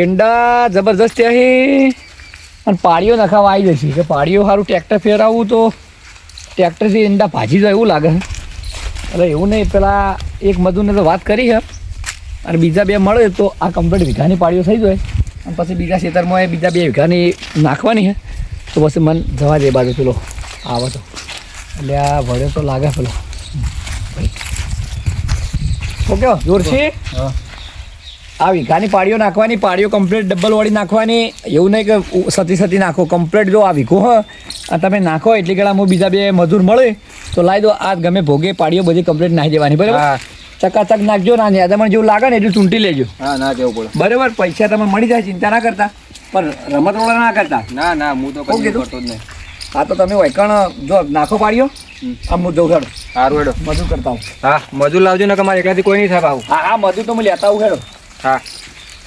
એંડા જબરજસ્ત અહીં અને પાડીઓ નખાવા આવી જશે. કે પાડીઓ સારું ટ્રેક્ટર ફેરવવું તો ટ્રેક્ટરથી એંડા ભાજી જાય એવું લાગે. એટલે એવું નહીં, પેલા એક મજૂરને તો વાત કરી છે અને બીજા બે મળે તો આ કમ્પ્લીટ વીઘાની પાડીઓ થઈ જાય. અને પછી બીજા ખેતરમાં એ બીજા બે વીઘાની નાખવાની છે તો પછી મન જવા દે બાજુ પેલો આવે તો. એટલે આ વડે તો લાગે પેલો. ઓકે જોર છે હા. આ વીઘાની પાડીઓ નાખવાની પાડીઓ કમ્પ્લીટ ડબલ વાળી નાખવાની. એવું નહીં કે સતી સતી નાખો કમ્પ્લીટ જો આ વીઘો હા. અને તમે નાખો એટલી ગળા હું બીજા બે મજૂર મળે તો લાવી દો. આ ગમે ભોગે પાડીઓ બધી કમ્પ્લીટ નાખી દેવાની બરાબર? ચકાચક નાખજો ના યાદામાં જેવું લાગે ને એટલું ચૂંટી લેજો. હા ના જવું પડે. બરાબર? પૈસા તમે મળી જાય ચિંતા ના કરતા. પણ રમત રોડા ના કરતા. ના ના હું તો કહું કશું? કરતો જ નહીં. હા તો તમે વૈકણ જો નાખો પાડ્યો આ મુદ્દો હું જઉં હેડો. સારું હેડો મજૂર કરતા હું હા મજૂર લાવજો ને કે મારે એકલાથી કોઈ નહીં થાય ભાવ હા હા મજૂર તો હું લેતા આવું હેડો. હા.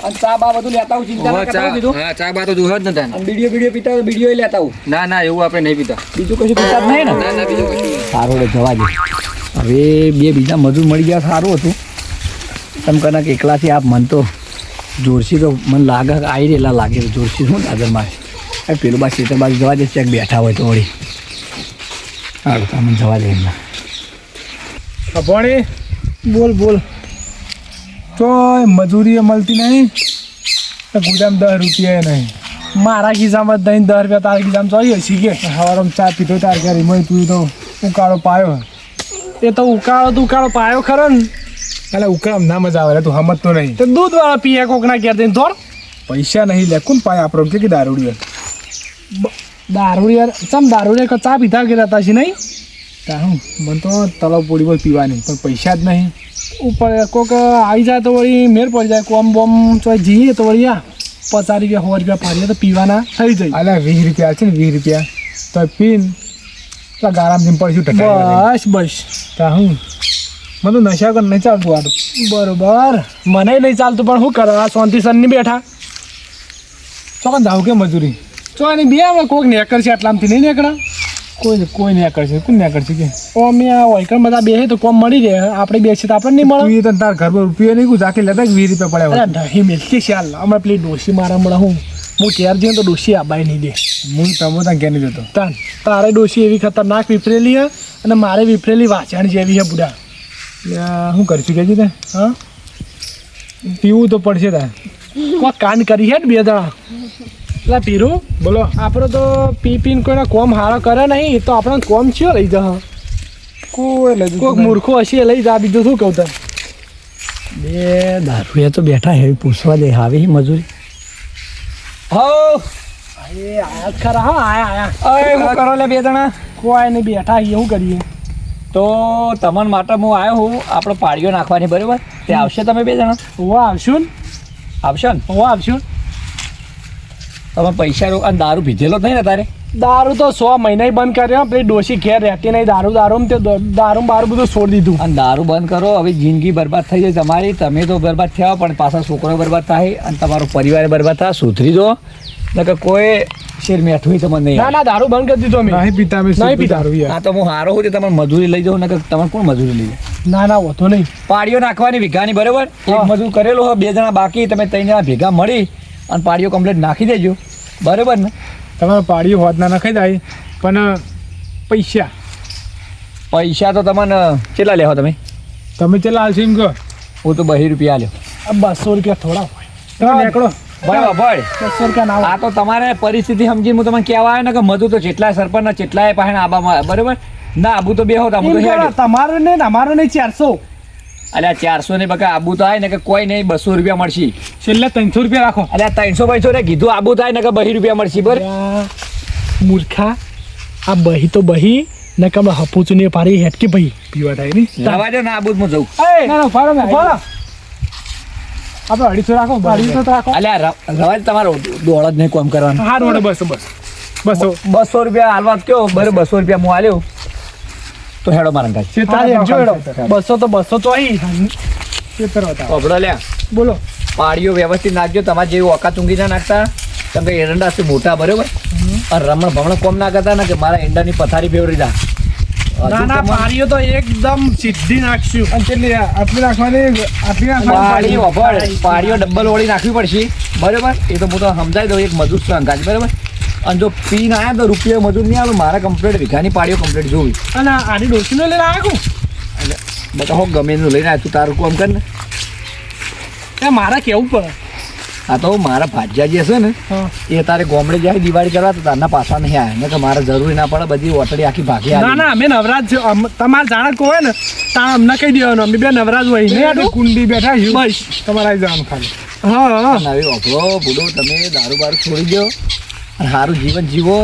અને ચા બા બધું લેતા આવું ચિંતા ના કરતા ચા હું કીધું. હા ચા બા તો જ અને બીડીઓ બીડીઓ પીતા હોય લેતા આવું. ના ના એવું આપણે નહીં પીતા. બીજું કશું પીતા જ નહીં ને? ના ના બીજું કશું સારું રે જવા દે. હવે બે બીજા મજૂર મળી ગયા સારું હતું. તમે કના કે એકલાથી આપ મન તો જોરસી તો મને લાગે આવી રહેલા લાગે જોરશી જોરસી શું દાદર મારે. પેલું બા ખેતર બાજુ જવા દે ચેક બેઠા હોય તો વળી. સારું તમને જવા દે એમના. ભણી બોલ બોલ. તોય મજૂરી મળતી નહીં. તો ગુજામ દસ રૂપિયા નહીં. મારા ખિસ્સામાં દહીં દસ રૂપિયા તારા ખિસ્સામાં જોઈએ છીએ કે હવારમાં ચા પીધો તાર ઘરે મેં તું તો ઉકાળો પાયો. એ તો ઉકાળો તો ઉકાળો પાયો ખરો ને. એટલે ઉકાળો ના મજા આવે તું સમજતો નહીં. તો દૂધ વાળા પીએ કોકના ઘેર જઈને ધોર. પૈસા નહીં લે કોણ પાય આપણો કે દારૂડી દારૂડિયા ચમ દારૂડી કે ચા પીધા કે હતા છે નહીં? તા હું મને તો તલાવ પોડી બોલ પીવાની પણ પૈસા જ નહીં. ઉપર કોક આવી જાય તો વળી મેર પડી જાય. કોમ બોમ તો જઈએ તો વળી આ પચાસ રૂપિયા સો રૂપિયા પાડીએ તો પીવાના થઈ જાય. અલા વીસ રૂપિયા છે ને વીસ રૂપિયા. તો પીન. તો ગારામ જેમ પડશું બસ બસ. તા હું? મને નશા કર નહીં ચાલતું આટલું બરોબર. મને નહીં ચાલતું પણ શું કરવા શાંતિ સનની બેઠા. ચોકન જાવ કે મજૂરી? ચો એની બે કોક કોઈક નેકર છે આટલામથી નહીં નીકળે. કોઈ કોઈ નહીં છે કોઈ નહીં કરશે કે? અમે આ વૈકણ બધા બેસે તો કોમ મળી રહે આપણે બેસીએ તો આપણે નહીં મળે. તું તાર ઘર પર રૂપિયો નહીં કું જાકે લેતા વીસ રૂપિયા પડ્યા અરે નહીં મેલકી ચાલ હમણાં પેલી ડોશી મારા મળે હું. હું ઘેર જઈને તો ડોશી આબાઈ નહીં દે. હું તમે ત્યાં ઘેર નહીં જતો. તાન તારે ડોશી એવી ખતરનાક વિફરેલી હે અને મારે વિફરેલી વાંચણ જેવી હે બુડા. શું કરશું કે તે હા? પીવું તો પડશે તાર. કોઈ કાન કરી હે ને બે જણા એટલે પીરું બોલો. આપણે તો પી પીને કોઈના કોમ હારો કરે નહીં તો આપણે કોમ ચિયો લઈ જા કોઈ લઈ કોઈક મૂર્ખો હશે એ લઈ જા બીજું શું કહું તને? બે દારૂએ તો બેઠા હે પૂછવા દે આવી મજૂરી? હો એ આયા ખરા હા આયા આયા. અરે હું કરો લે બે જણા? કોઈ નહીં બેઠા એવું કરીએ. તો તમને માટે હું આવ્યો હું આપણો પાડીઓ નાખવાની બરાબર? તે આવશે તમે બે જણા? હું આવશું ને. આવશો ને? હું આવશું. તમે પૈસા રોક અને દારૂ પીધેલો જ નહીં ને તારે? દારૂ તો સો મહિના બંધ કર્યો પેલી ડોશી ઘેર રહેતી નહીં દારૂ દારૂ તે દારૂ બારું બધું છોડી દીધું. અને દારૂ બંધ કરો હવે જિંદગી બરબાદ થઈ જાય તમારી તમે તો બરબાદ થયા પણ પાછા છોકરો બરબાદ થાય અને તમારો પરિવાર બરબાદ થાય સુધરી દો નકર કોઈ શેર મેઠું તમને નહીં ના ના દારૂ બંધ કરી દીધો મેં. નહીં પીતા નહીં પીતા. હા તો હું હારો હું તમે તમારે મજૂરી લઈ જાઉં નકર તમારે કોણ મજૂરી લઈ જાય? ના ના હોતો નહીં. પાડીઓ નાખવાની વીઘાની બરોબર? એક. મજૂર કરેલો હોય બે જણા બાકી તમે ત્રણ જણા ભેગા મળી અને પાડીઓ કમ્પ્લીટ નાખી દેજો. બરોબર ને? તમારે પાડ્યું હોત ના નખાઈ જાય પણ પૈસા. પૈસા તો તમને કેટલા લેવા તમે? તમે કેટલા હાલશો એમ કહો? હું તો બહી રૂપિયા લ્યો બસો રૂપિયા થોડા હોય. તમે નીકળો. ભાઈ ભાઈ. બસો રૂપિયા ના આ તો તમારે પરિસ્થિતિ સમજીને હું તમને કહેવા આવ્યો ને કે મધુ તો જેટલા સરપંચ જેટલાય પાસે આબામાં બરોબર? ના આબુ તો બે હોતા આબુ તો હેડ્યો. નહીં ને નહીં ચારસો. અલ્યા ચારસો ને બકા આબુ તો આવે ને કે કોઈ નહીં બસો રૂપિયા મળશે. છેલ્લે ત્રણસો રૂપિયા રાખો. અલ્યા ત્રણસો પૈસો ને કીધું આબુ થાય ને કે બહી રૂપિયા મળશે બર મૂર્ખા આ બહી તો બહી ને કમ હપુચું ને પારી હેટકી ભાઈ પીવા થાય ને. લાવા દો ને આબુ હું જઉં. ના ના ફાળો ફાળો આપણે અઢીસો રાખો અઢીસો રાખો. અલ્યા ર- રવા તમારો દોડ જ નહીં કોમ કરવાનું. હા રોડ બસ બસ. બસો. બસો રૂપિયા હાલવા કયો બરે બસો રૂપિયા હું આલ્યો. તો હેડો મારા કાંઈ બસો તો બસો તો અહીં. છેતર લ્યા. બોલો. પાડીઓ વ્યવસ્થિત નાખજો તમારે જેવી ઓકા ચૂંગી ના નાખતા. કેમ કે એરંડા છે મોટા બરોબર? અને રમણ ભમણ કોમ ના કરતા ને કે મારા એંડાની પથારી ફેવરી દા ના ના તો એકદમ સીધી નાખશું. અને કેટલી આટલી નાખવાની આટલી પાડીઓ અભળ પાડીઓ ડબલ ઓળી નાખવી પડશે. બરોબર? એ તો હું તો સમજાવી દઉં એક મજૂર છે અંગાજ બરાબર? અને જો પીન આવ્યા તો રૂપિયા મજૂર નહીં આવે મારે કમ્પ્લેટ વીઘાની પાડીઓ કમ્પ્લેટ જોવી. અને આની ડોસીનો લઈને આવ્યો બધા હો ગમે એનું લઈને આવ્યા તારું કામ કર ને. ત્યાં મારે કેવું પડે? આ તો મારા ભાજ્યા જે છે ને એ તારે ગોમડે જાય દિવાળી કરવા તો તારના પાછા નહીં આવે ને કે મારે જરૂરી ના પડે બધી ઓટડી આખી ભાગી ના આવી ના અમે નવરાજ છે તમારે જાણે કો હોય ને તા અમને કહી દેવાનું અમે બે નવરાજ હોય ને કુંડી બેઠા છું બસ. તમારે જવાનું ખાલી. હા હા. નવી ઓફરો ભૂલો તમે દારૂ બારૂ છોડી દો અને સારું જીવન જીવો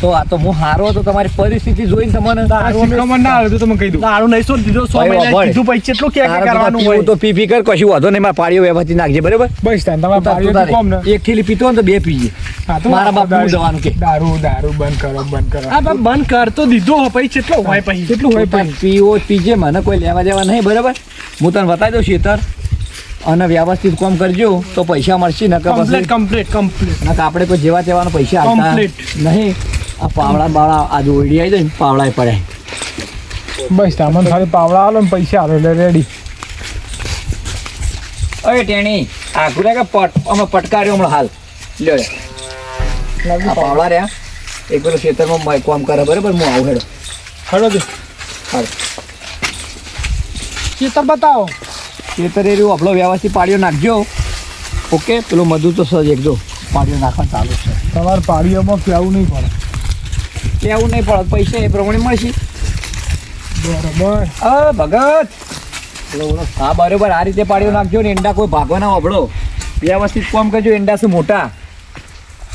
તો આ તો હું હારો તો તમારી પરિસ્થિતિ જોઈને તમને દારૂ ના આવે તો તમે કહી દો. દારૂ નહીં શું દીધો સો મહિના કીધું પછી એટલું કે કરવાનું હોય. તો પી પી કર કશું વાંધો નહીં મારા પાડીઓ વ્યવસ્થિત નાખજે બરાબર? બસ તાન તમારે પાડીઓ એક થેલી પીતો ને તો બે પીજે મારા બાપ હું જવાનું કે. દારૂ દારૂ બંધ કરો બંધ કરો. હા બાપ બંધ કર તો દીધો હો પછી કેટલો હોય પછી? કેટલું હોય તાર પીવો પીજે મને કોઈ લેવા દેવા નહીં બરાબર? હું તને બતાવી દઉં શેતર. અને વ્યવસ્થિત કામ કરજો તો પૈસા મળશે ને કમ્પ્લીટ કમ્પ્લીટ કમ્પ્લીટ ના આપણે કોઈ જેવા તેવાનો પૈસા આપતા નહીં. આ પાવડા બાવડા આ ઓળી આવી જાય ને પાવડા પડે. બસ તમને ખાલી પાવડા આલો ને પૈસા આલો એટલે રેડી અરે ટેણી આ કે પટ અમે પટકાર્યો હમણાં હાલ. લ્યો. આ પાવડા રહ્યા. એક પેલો ખેતરમાં કામ કરે બરાબર? હું આવું હેડો. હેડો દે હાલ. ખેતર બતાવો. ખેતર રહ્યું આપણો વ્યવસ્થિત પાડીઓ નાખજો. ઓકે પેલો મધુ તો સજ એકજો પાડીઓ નાખવા ચાલુ છે. તમારે પાડીઓમાં કહેવું નહીં પડે? કહેવું નહીં પડે પૈસા એ પ્રમાણે મળશે. બરાબર. અ ભગત! હા બરોબર આ રીતે પાડીઓ નાખજો ને એંડા કોઈ ભાગવાના વભળો વ્યવસ્થિત કોમ કરજો એંડા શું મોટા.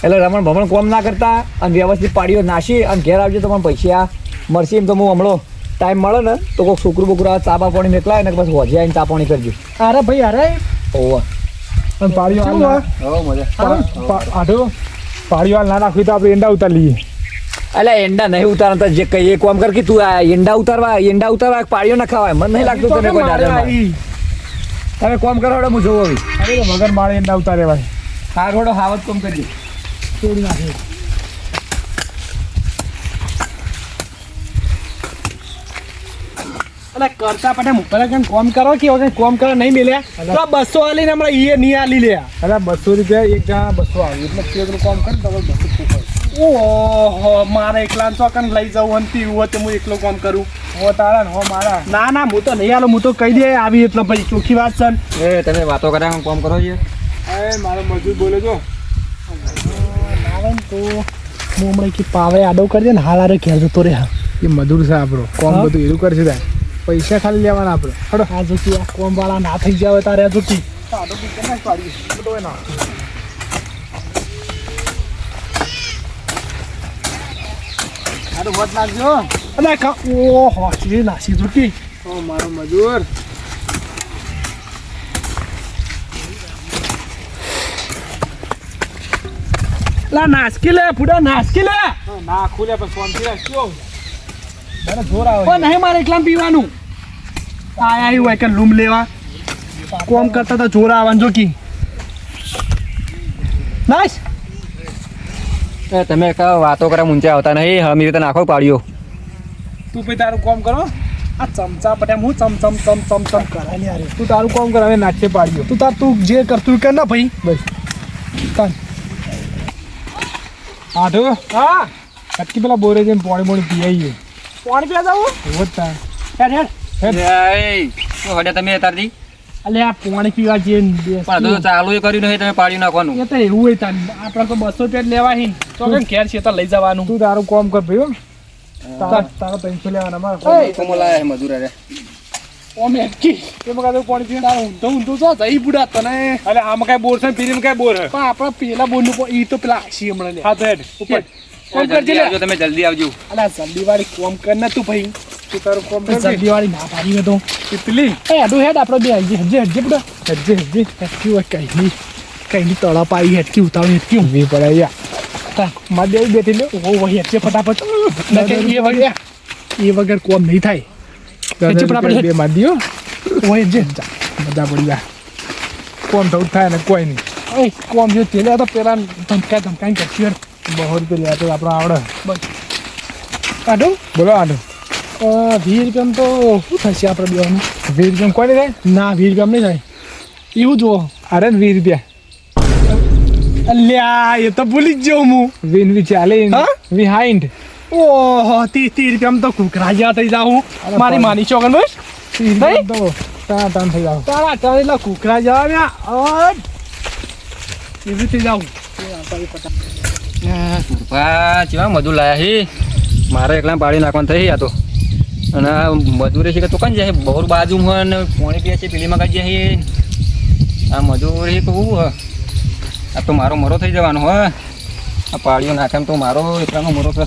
એટલે રમણ ભમણ કોમ ના કરતા અને વ્યવસ્થિત પાડીઓ નાશી અને ઘેર આવજો તો મને પૈસા મળશે એમ તો હું હમણો. ટાઈમ મળે ને તો કોઈ છોકરું બોકરું આવે ચા બા પાણી નીકળાય ને બસ હોજે આવીને ચા પાણી કરજો. અરે ભાઈ અરે. ઓવા અને પાડીઓ આઢો પાડીઓ ના નાખવી તો આપણે એંડા ઉતાર લઈએ. એટલે એંડા નહીં ઉતારતા. જે કઈ એક કામ કર કે તું આ એંડા ઉતારવા એંડા ઉતારવા પાડીઓ ના ખાવાય મને નહીં લાગતું તને કોઈ દાદા તમે કોમ કરો હું જોઉં હવે મગર મારે એંડા ઉતારે ભાઈ. હા થોડો હાવત કોમ કરજો. તોડી નાખે. અલે કરતા પટે મુકલા કઈ કોમ કરો કે વગર કોમ કરો નહીં મિલે તો બસો આલીને હમણાં ઈએ નહીં આલી લે. અરે બસો રૂપિયા એક જણા બસો આવી એટલે પેલું કોમ કરે તો બસો ઓહો મારે એકલા તો કન લઈ જવું અને પીવું હોય તો હું એકલો કોમ કરું? હો તારા ને હો મારા. ના ના હું તો નહીં આલો હું તો કહી દે આવી એટલે ભાઈ ચોખ્ખી વાત છે ને. એ તમે વાતો કર્યા કોમ કરો છે? એ મારો મજૂર બોલે જો આવે ને તો હું હમણાં કે પાવે આડો કરજે ને હાલ આરે ઘેર જતો રે એ મધુર છે આપણો. કોમ બધું એવું કરશે તાર. પૈસા ખાલી લેવાના આપણે. હડો. આ જોતી આ કોમ વાળા ના થઈ જાવ તારે આ જોતી. આડો બી કેમ ના પાડી બધો એનો આડો વટ નાખજો. અલે કા ઓહો ચી નાસી જોતી. ઓ મારો મજૂર. લા નાસકી લે ફૂડા નાસકી લે. ના ખુલે પણ ફોનથી રાખ્યો. મને જોર આવે નહીં મારે એકલા પીવાનું. આયા આવ્યું હોય કે લૂમ લેવા. કોમ કરતા તો જોર આવવાનું જો કી. નાઈસ તમે કા વાતો કરે મૂંચા આવતા નહીં. હમી રીતે નાખો પાડ્યો તું પછી તારું કોમ કરો. આ ચમચા પટ્યા હું ચમ ચમ ચમ ચમ ચમ કરે. ને અરે. તું તારું કોમ કર હવે નાચે પાડ્યો તું તાર તું જે કરતું કર ના ભાઈ. બસ. તાન આઠો હા. અટકી પેલા બોરે જેમ પોણી પોણી પીઆઈ આવીએ પાણી પીવા જાવું એવો જ તાર હેડ. હેડ. હડે તમે અત્યારથી? અલે આ પાણી પીવા જે પણ તો ચાલુ એ કર્યું નહીં તમે પાડી નાખવાનું. એ તો એવું હોય તાન આપણે તો બસો રૂપિયા લેવા હી. તો કે ઘેર છે તો લઈ જવાનું. તું તારું કામ કર ભાઈ હો. તારા પૈસો લેવાના મારે. કોમો લાયા છે મજૂર અરે ઓમ એકી તો પાણી તાર ઊંધો ઊંધો છો જઈ બુડા તને. અરે આમાં કાંઈ બોર છે ને પીરીમાં કાંઈ બોર પણ આપણા પેલા બોલનું પ- ઈ તો પેલા આશી હમણાં લે. હા તો હેડ ઉપર. કોમ કરજે જલ્દી લે. આવજો તમે જલ્દી આવજો. અલા જલ્દી વાળી કોમ કર ને તું ભાઈ. તું તારું કામ કર જલ્દી વાળી ના પાડી તો. પીપલી એ અડું હેડ આપણે બે હજી હજી હજી બુડા હજી હજી. હેટકી હોય કઈ નહીં. કઈ ઉતાવળ પડે યા. તા મારે બે બેઠી ઓ વહી ફટાફટ. એ વગર એ વગર કોમ નહીં થાય. હજી પણ બે માર દિયો ઓય જે. બધા પડી જાય કોમ થવું થાય ને કોઈ નહીં. ઓય કોમ જો તેલે તો પેલા ધમકા ધમકાઈ કરશું યાર. બહુ રૂપિયા લે તો આપણે આવડે. કાઢો બોલો આડો અ, વીસ રૂપિયામાં તો શું થશે આપણે બેવાનું વીસ રૂપિયા નહીં થાય? ના વીસ રૂપિયામાં નહીં થાય. એવું જુઓ. અરે વીર વીસ રૂપિયા. અલ્યા એ તો ભૂલી જ જાઉં હું. વીન વી ચાલે હા? વી હાઈન્ડ ઓહો ત્રીસ ત્રીસ રૂપિયામાં તો કુકરા જ્યાં થઈ જાઉં મારી માની ચોકન બસ. તો ટાણા ટાણ થઈ જાઉં. તારા ટાણ એટલે કુકરા જવા એવી થઈ જાઉં. સુરપા ચેવા મજૂર લાયા હી. મારે એકલા પાડી નાખવાનું થઈ આ તો. અને મજૂરી છે કે તો કન જાય? બહુ બાજુ હોય ને પોણી પીએ છે, પીલીમાં મગાઈ જાય આ મજૂરી કહું આ તો મારો મરો થઈ જવાનો હોય. આ પાડીઓ નાખે તો મારો એકલાનો મરો તો.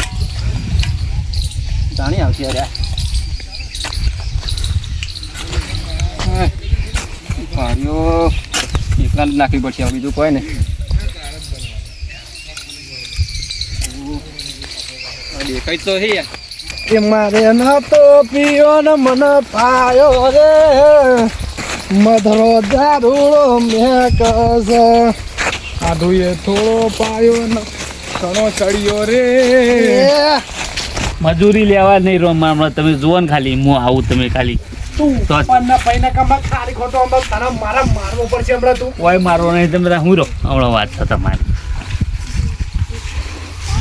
જાણી આવતી અરે પાડીઓ એકલા નાખવી પડશે બીજું કોઈ ને દેખાય તો હે? કે મારે નતો પીયો ને મને પાયો રે. મધરો દારૂડો મેં કસ આધુએ થોડો પાયો ને ઘણો ચડ્યો રે. મજૂરી લેવા નહીં રો હમણાં. તમે જુઓ ને ખાલી હું આવું તમે ખાલી. તું પન્ના પૈના કમા ખાલી ખોટો હમણાં તારા મારા મારવો પડશે હમણાં તું. કોઈ મારો નહીં તમે હું રહો. હમણાં વાત છે તમારી.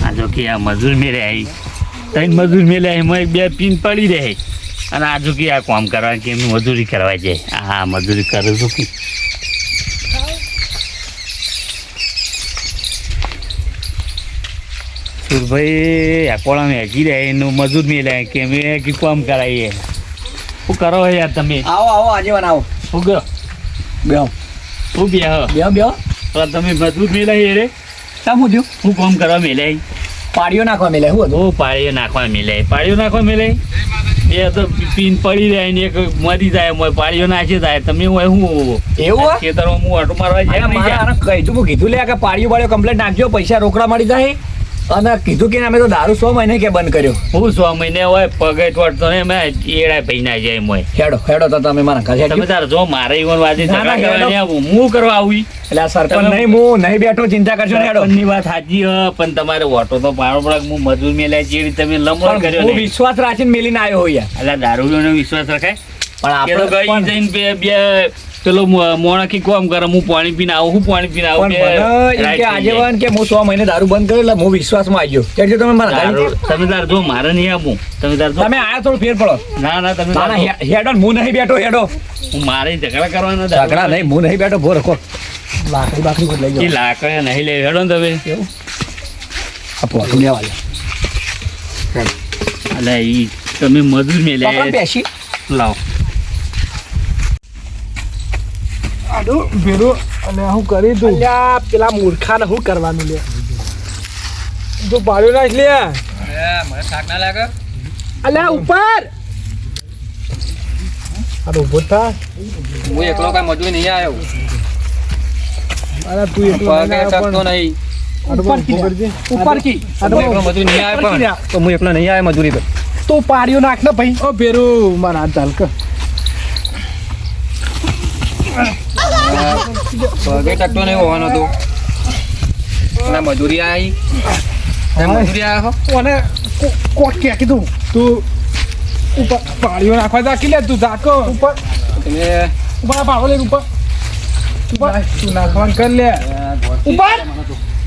આ જો કે આ મજૂર મેરે આવી ત્રણ મજૂર મેલ્યા એમાં એક બે પીન પડી રહે. અને આ જો કે આ કામ કરવા કે એમની મજૂરી કરવા જાય. હા મજૂરી કરું છું કે. સુરભાઈ અકોળામાં હેકી રહે એનું મજૂર મેળે કે અમે કે કામ કરાવીએ. શું કરો યાર તમે? આવો આવો આજે આવો. શું કરો? બે શું બે બે બે તમે મજબૂત મેલાય રે? શામ હું થયું હું કામ કરવા મેલાય પાડીઓ નાખવા મેલે હું હતું? બહુ નાખવા મિલે પાળીઓ નાખવા મિલે એ તો પીન પડી જાય ને એક મરી જાય મોય પાળીઓ નાખી જાય. તમે હોય હું એવું? ખેતરમાં હું આટો મારવા જાય મારે આને કીધું લે કે પાડીઓ બાડીઓ કમ્પ્લેટ નાખજો પૈસા રોકડા મળી જાય. અને કીધું કે અમે તો દારૂ સો મહિને કે બંધ કર્યો. હું સો મહિને હોય પગે ટોટતો ને મેં એડા પૈ ના જાય મોય હેડો હેડો તો તમે મારા ઘરે તમે તાર જો મારે ઈવન વાજી ના, ના, હું કરવા આવી એટલે આ સરપંચ નહીં હું નહીં બેઠો ચિંતા કરશો ને હેડો. ની વાત સાચી હ પણ તમારે ઓટો તો પાડો પડે હું મજૂર મેલાય જે રીતે તમે લમણ કર્યો હું વિશ્વાસ રાખીને મેલીને આવ્યો હોય એટલે એટલે દારૂનો વિશ્વાસ રખાય? પણ આપણે જઈને બે બે પેલો મો- કોમ કરે હું પાણી પીને આવું હું પાણી પીને આવું મને કે આજે વાન કે હું સો મહિને દારૂ બંધ કર્યો એટલે હું વિશ્વાસમાં આવી ગયો. ત્યારથી તમે મારા તમે તાર જો મારે નહીં આપું. તમે તાર તમે આયા થોડું ફેર પડો. ના ના તમે ના હેડો હું નહીં બેઠો હેડો. હું મારે ઝઘડા કરવાના ઝઘડા નહીં હું નહીં બેઠો ભો રખો. લાકડી બાકડી લઈ એ લાકડી નહીં લે હેડો ને તમે. કેવું? આ પોટું લેવા લે અલે ઈ તમે મજૂર મેલે પકડો બેસી લાવો. આડો ભેરો અને હું કરી દઉં. અલ્યા પેલા મૂર્ખાને શું કરવાનું લે? તો પાડ્યો નાખ લે. મને થાક ના લાગે અલ્યા ઉપર! અરે ઊભો થા. હું એકલો કઈ મજૂરી નહીં આવ્યો. અરે તું એકલો ટકતો નહીં. ઉપર કી મજૂરી નહીં આવ્યો પણ. તો હું એકલો નહીં આવ્યો મજૂરી પર. તું પાડ્યો નાખ ને ભાઈ. ઓ પેરું મારા હાથ ચાલ કર. પગે ટકતો નહીં હોવાનો તો ના મજૂરી આવી ના મજૂરી હો. અને કો- કે કીધું તું ઉપર પાડીઓ નાખવા દાખી લે તું ઝાકો ઉપર. તમે ઉપર આ પાડો લે ઉપર. ઉપર. તું નાખવાનું કર લે. ઉપર.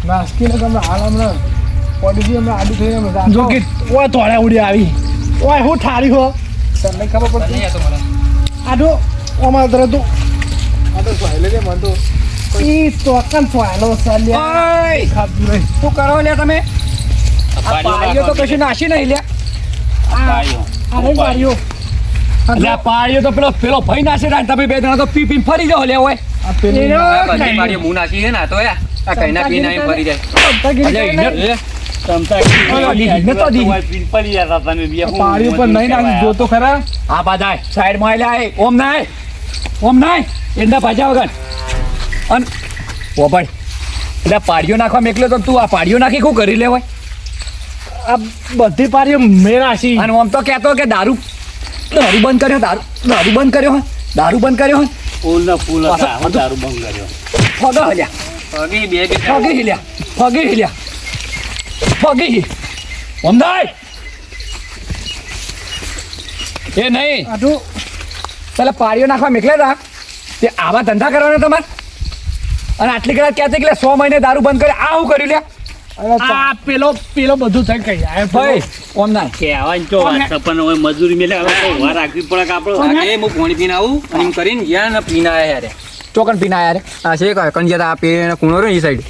નાસ્કી ને તમે હાલ હમણાં પડી ગઈ હમણાં આડું થઈ ગયું જો કે. ઓય ધોળે ઉડી આવી. ઓય હું ઠારી હો. તમને ખબર પડતી? આડું અમારા તરફ તું આ તો સહેલે છે મને તો ઈ ચોકન ફાયલો ચાલ્યા ઓય! ખાતું નહીં શું કરો લે તમે? આ તો કશું નાશી નહીં લે પાડ્યો. આ એટલે તો પેલો પેલો ભાઈ નાશે ને તમે બે જણા તો પી પી ફરી જાઓ લે હોય આ પેલું બધી મું છે ને તો યાર આ કઈ ના ફરી જાય. જતા બે ઉપર નહીં નાખી કરવા જો તો ખરા? આ બાધાય સાઈડમાં આયલા ઓમ નાય. ઓમ નાય. એંડા પાછા વગર. અને ઓ ભાઈ એટલે પાડીઓ નાખવા મેકલો તો તું આ પાડીઓ નાખી શું કરી લેવાય આ બધી પાડીઓ મેં નાખી. અને આમ તો કહેતો કે દારૂ દારૂ બંધ કર્યો દારૂ દારૂ બંધ કર્યો હોય? દારૂ બંધ કર્યો હોય? ફૂલ ફૂલ દારૂ બંધ કર્યો. ફગા હલ્યા. ફગી બે બે ફગી હિલ્યા. ફગી હિલ્યા. ફગી ઓમ એ નહીં. આટલું પેલા પાડીઓ નાખવા મેકલે હતા તે આવા ધંધા કરવાના તમારે? અને આટલી કદાચ ક્યાં કે સો મહિને દારૂ બંધ કરે આ હું કર્યું લ્યા? આ પેલો પેલો બધું થઈ કઈ આ ભાઈ ઓમ ના. કહેવાની તો વાત છે, મજૂરી મેલે હવે તો વાર રાખવી પડે કે આપણો? લાગે હું પાણી પીને આવું અને એમ કરીને ગયા ને પીને આયા યારે ચોકન પીના યાર આ છે કહે ગયા આ પીને કુણો રહ્યો એ સાઈડ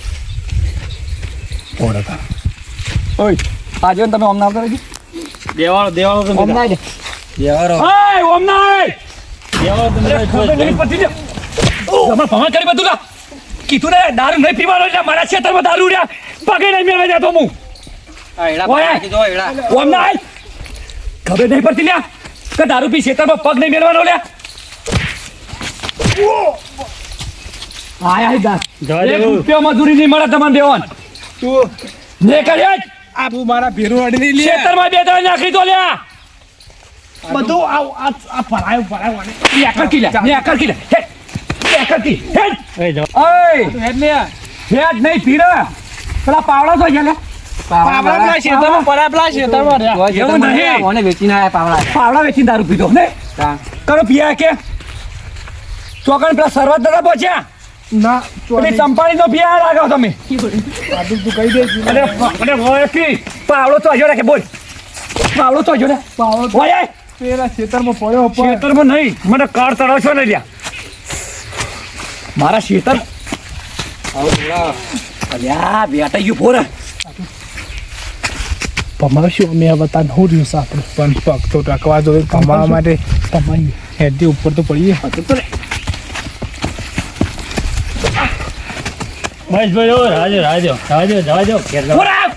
ઓય આજે તમે ઓમ ના આવતા રહેજો દેવાળો દેવાળો તો ઓમ ના આવજો. ઓય ઓમ ના કરી બધું. કીધું ને દારૂ નહીં પીવાનો એટલે મારા ખેતરમાં દારૂ રહ્યા પગે નહીં મેળવા જતો હું. ઓમ ના. ખબર નહીં પડતી લ્યા કે દારૂ પી ખેતરમાં પગ નહીં મેળવાનો લ્યા. આય આય દા જવા એક. રૂપિયો મજૂરી નહીં મળે તમને દેવાન. તું ને કર્યા જ. આ તું મારા ભેરું અડી લે. ખેતરમાં બે ત્રણ નાખી દો લ્યા. બધું આ આ આ ભરાયું ભરાયું ને આકર કી લ્યા ને આકર કી લ્યા હે ને આકર કી હે એ જો. ઓય તું હેડ લે હેડ નહીં પીરે. પેલા પાવડા તો ગયા લે પાવડા પેલા શેતામાં પેલા શેતામાં એવું નહીં. મને વેચીને આયા પાવડા. પાવડા વેચીને દારૂ પીધો ને? તા. કરો પીયા કે? ચોકન પેલા સરવત દાદા પહોંચ્યા? ના ચંપાણી નો પીયા લાગો તમે. તું કહી દે અરે અરે પાવડો તો હજો રાખે બોલ. પાવડો તો હજો ને પાવડો હોય આય. પેલા ખેતરમાં પડ્યો પણ ખેતરમાં નહીં. મને કાર તળાવ છો ને ત્યાં મારા ખેતર અલ્યા બેટા ગયું ફોરા ભમાવશું અમે આ બતા હું રહ્યું છે આપણે? પણ પગ તો ટકવા જોઈએ ભમાવા માટે. તમારી હેડથી ઉપર તો પડીએ. મહેશભાઈ ઓ, રાજો રાજો રાજો જવા દો ઘેર જવા ફોરા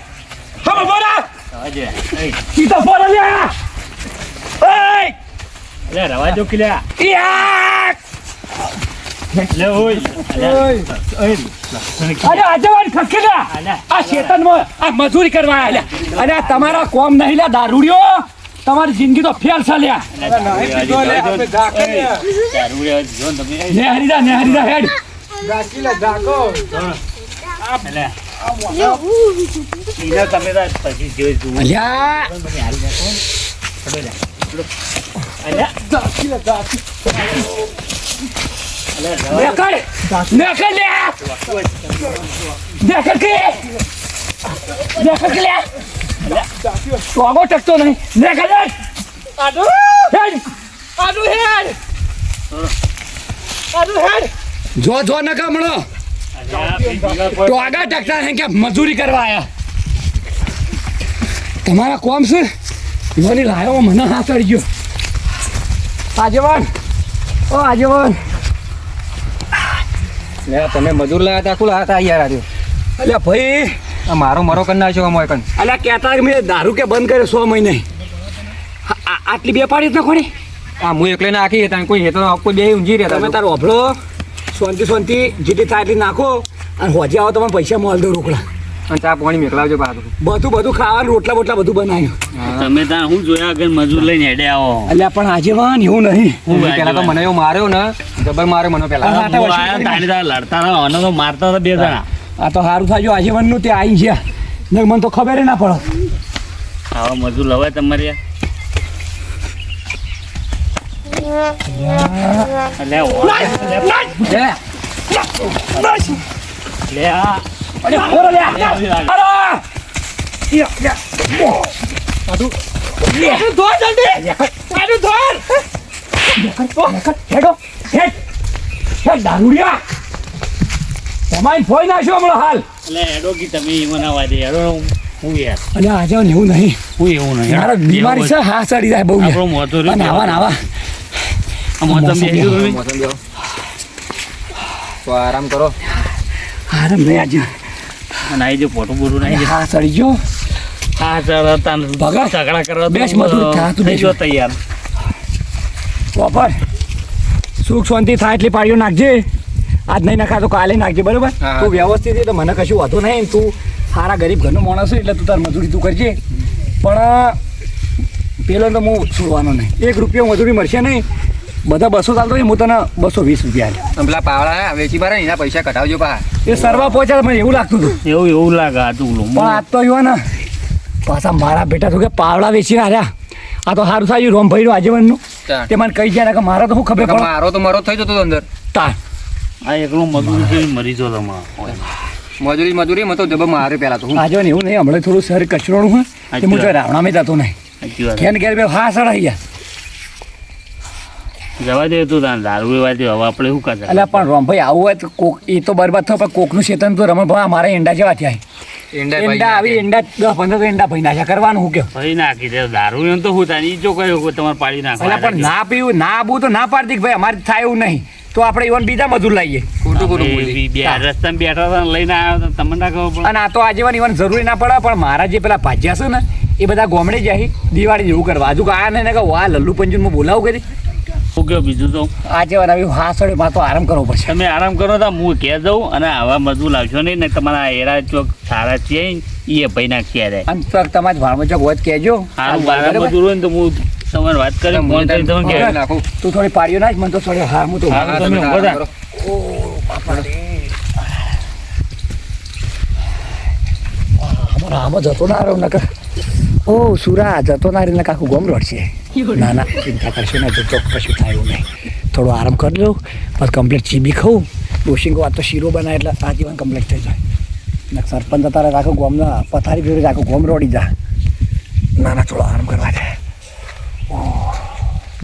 હા અલે રવા જો કે લ્યા. લે ઓય. અલે, ઓય. અરે આજવાન ખસકેલા. આ શેતનમાં આ મજૂરી કરવા આલ્યા અને આ તમારા કોમ નહીં લ્યા દારૂડિયો. તમારી જિંદગી તો ફેલ છે લ્યા. દારૂ લેવા જો ને તમે. ને હરીદા ને હરીદા હેડ અલે. ઈને તમે પછી જોઈશું. અલ્યા. ટકતો નહીં આડું હેડ આડું હેડ જો જો, નકા મળો તો આગળ ટકતા કે મજૂરી કરવા આયા. તમારા કોમ છે? યોની લાયો મને હાથ ચડી ગયો આજવાન ઓ આજવાન લે તમે મજૂર લાયા તા કુલ હતા યાર આજે અલ્યા ભાઈ આ મારો મરો કરી નાખ્યો આમાં કન. અલ્યા કહેતા કે મેં દારૂ કે બંધ કર્યો સો મહિને. આટલી બે પાડી જ નાખો ને આ હું એકલે નાખી હતા કોઈ હેતો કોઈ બે ઊંઘી રહ્યા તમે તારો અભળો શાંતિ શાંતિ જેટલી થાય એટલી નાખો. અને હોજે આવો તમે પૈસા મોલ દો રોકડા. અને ચા પાણી મેકલાવજો પાછું. બધું બધું ખાવાનું રોટલા બોટલા બધું બનાવ્યું. તમે ત્યાં હું જોયા આગળ મજૂર લઈને હેડે આવો. એટલે પણ આજે વાન એવું નહીં. હું પેલા તો મને એવું માર્યો ને જબર માર્યો મને પેલા હા. તારી તાર લડતા રહો અને તો મારતા હતા બે જણા. આ તો સારું થાય આજે વાનનું તે આવી ગયા. ને મને તો ખબર ના પડે. આવો મજૂર લવાય તમારે લે. લે આ. અરે ખોરો લ્યા અરે લ્યા, લ્યા. ઓહ. આટલું. લ્યા. આટલું ધોર. હેડો હેડ હેડ દારૂડિયા તમારી ફોઈ નાખ્યો હમણાં હાલ એટલે હેડો કી તમે મનાવા દે હેડો હું યાર અને આજે એવું નહીં હું એવું નહીં યાર બીમારી છે હા ચડી જાય બહુ આપણો મોતો આવા નાવા બેસી ગયો તમે મોસમ જેવો. તો આરામ કરો આરામ નહીં આજે જો ફોટો બોટો નાઈ હા ચડી ગયો. હા ચડ તાન ભગા. ઝઘડા કરવા બેસ મજૂર, થા તું બેસ. તૈયાર. બપોર સુખ શાંતિ થાય એટલી પાડીઓ નાખજે. આજ નહીં નાખા તો કાલે નાખજે બરોબર? તું વ્યવસ્થિત તો મને કશું વાંધો નહીં. તું સારા ગરીબ ઘરનો માણસ છે એટલે તું તાર મજૂરી તું કરજે. પણ પેલો તો હું છોડવાનો નહીં. એક રૂપિયો મજૂરી મળશે નહીં. બધા બસો ચાલતો હોય હું તને બસો વીસ રૂપિયા પેલા પાવડા વેચી બારે એના પૈસા કઢાવજો પા. એ સરવા પહોંચ્યા મને એવું લાગતું હતું. એવું એવું લાગે આ પણ આ તો આવ્યો ને પાછા મારા બેટા શું કે પાવડા વેચીને આવ્યા આ તો સારું થાય રોમભાઈનું આજીવનનું. નું તે મને કહી જાય કે મારે તો શું ખબર પડે? મારો તો મારો થઈ જતો હતો અંદર. તાર આ એકલો મજૂરી જેવી મરી જો તમે મજૂરી મજૂરી મતો જબ મારે પેલા તો. આજીવન એવું નહીં હમણાં થોડું સર કચરોનું હોય તે હું રાવણા મેં જતો નહીં. ઘેર ઘેર બે હા સડાઈ ગયા. જવા દે તું તાર દારૂ એવા હવે આપણે શું કરતા? એટલે પણ રમભાઈ આવું હોય તો કોક એ તો બરબાદ થયો પણ કોકનું ચેતન તો રમણભાઈ અમારા એંડા જેવા થયા ઈંડા એંડા આવી એંડા દસ પંદર એંડા ભાઈ નાખ્યા કરવાનું હું કે ભાઈ નાખી દે દારૂ એમ તો હું તાની ઈ જો કહ્યું કે તમારે પાડી એટલે પણ ના પીવું ના આવું તો ના પાડતી ભાઈ અમારે થાય એવું નહીં. તો આપણે ઈવન બીજા મજૂર લઈએ ખોટું ખોટું બે રસ્તામાં બેઠા હતા લઈને આવ્યા તમને ના ખબર પડે? અને આ તો આજીવન ઈવન જરૂરી ના પડે પણ મારા જે પેલા ભાજ્યા છે ને એ બધા ગોમડે જાય દિવાળી જેવું કરવા. હજુ આ ને કહું આ લલ્લુ પંજુન હું બોલાવું કરી કહો બીજું તો આજે આવી હા માં તો આરામ કરવો પડશે તમે આરામ કરો તો હું કહે દઉં અને આવા મજૂર લાવશો નહીં ને તમારા એરા ચોક સારા છે એ ભાઈ નાખી રે અને ચોક તમારે ભાણમાં ચોક હોય કહેજો સારું બારા મજૂર હોય ને તો હું તમારે વાત કરી ફોન કરી તમે કે કે નાખું તું થોડી પાડ્યો ના જ મને તો થોડી હા હું તો હા. હા, તમે થા. કરો. અમારો આમાં જતો ના રહ્યો નકર ઓ સુરા જતો ના રહીને કાકું ગોમ રડશે ના ના ચિંતા કરશો ને જતો કશું થાય એવું નહીં થોડો આરામ કરી લઉં પછી કમ્પ્લીટ ચીબી ખાઉં ડોશીંગો આ તો શીરો બનાવે એટલે આજીવન કમ્પ્લીટ થઈ જાય ને સરપંચ તારે રાખો ગોમના પથારી ફેરવી રાખો ગોમ રોડી જા ના ના થોડો આરામ કરવા જાય